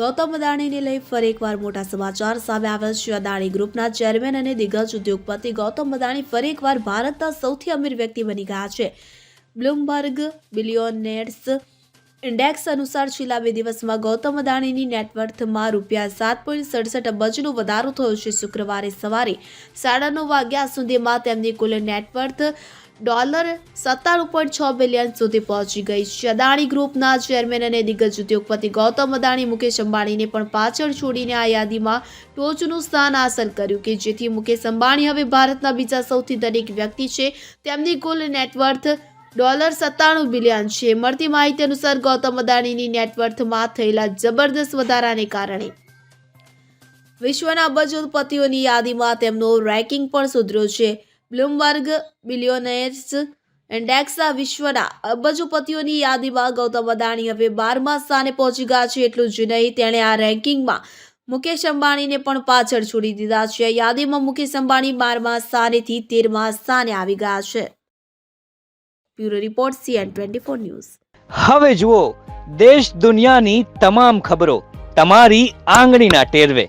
ગૌતમ અદાણીને લઈ ફરી એકવાર મોટા સમાચાર સામે આવ્યા છે. અદાણી ગ્રુપના ચેરમેન અને દિગ્ગજ ઉદ્યોગપતિ ગૌતમ અદાણી ફરી એકવાર ભારતના સૌથી અમીર વ્યક્તિ બની ગયા છે. બ્લૂમબર્ગ બિલિયોનેટ્સ ઇન્ડેક્સ અનુસાર છેલ્લા બે દિવસમાં ગૌતમ અદાણીની નેટવર્થમાં રૂપિયા સાત પોઈન્ટ સડસઠ અબજનો વધારો થયો છે. શુક્રવારે સવારે સાડા નવ વાગ્યા સુધીમાં તેમની કુલ નેટવર્થ ડોલર સત્તાણું પોઈન્ટ છ બિલિયન સુધી પહોંચી ગઈ છે. અદાણી ગ્રુપના ચેરમેન અને દિગ્ગજ ઉદ્યોગપતિ ગૌતમ અદાણી, મુકેશ અંબાણીને પણ પાછળ છોડીને આ યાદીમાં ટોચનું સ્થાન હાંસલ કર્યું કે જેથી મુકેશ અંબાણી હવે ભારતના બીજા સૌથી ધનિક વ્યક્તિ છે. તેમની કુલ નેટવર્થ ડોલર સત્તાણું બિલિયન છે. મળતી માહિતી અનુસાર ગૌતમ અદાણીની નેટવર્થમાં થયેલા જબરદસ્ત વધારાને કારણે વિશ્વના અબજોપતિઓની યાદીમાં તેમનો રેન્કિંગ પણ સુધર્યો છે. બ્લૂમબર્ગ બિલિયોનેર્સ ઇન્ડેક્સના વિશ્વના અબજોપતિઓની યાદીમાં ગૌતમ અદાણી હવે બારમા સ્થાને પહોંચી ગયા છે એટલું જ નહીં, તેણે આ રેન્કિંગમાં મુકેશ અંબાણીને પણ પાછળ છોડી દીધા છે. યાદીમાં મુકેશ અંબાણી બારમા સ્થાનેથી તેરમા સ્થાને આવી ગયા છે. Bureau report, CN twenty four news. હવે જુઓ, દેશ દુનિયાની તમામ ખબરો તમારી આંગળીના ટેરવે.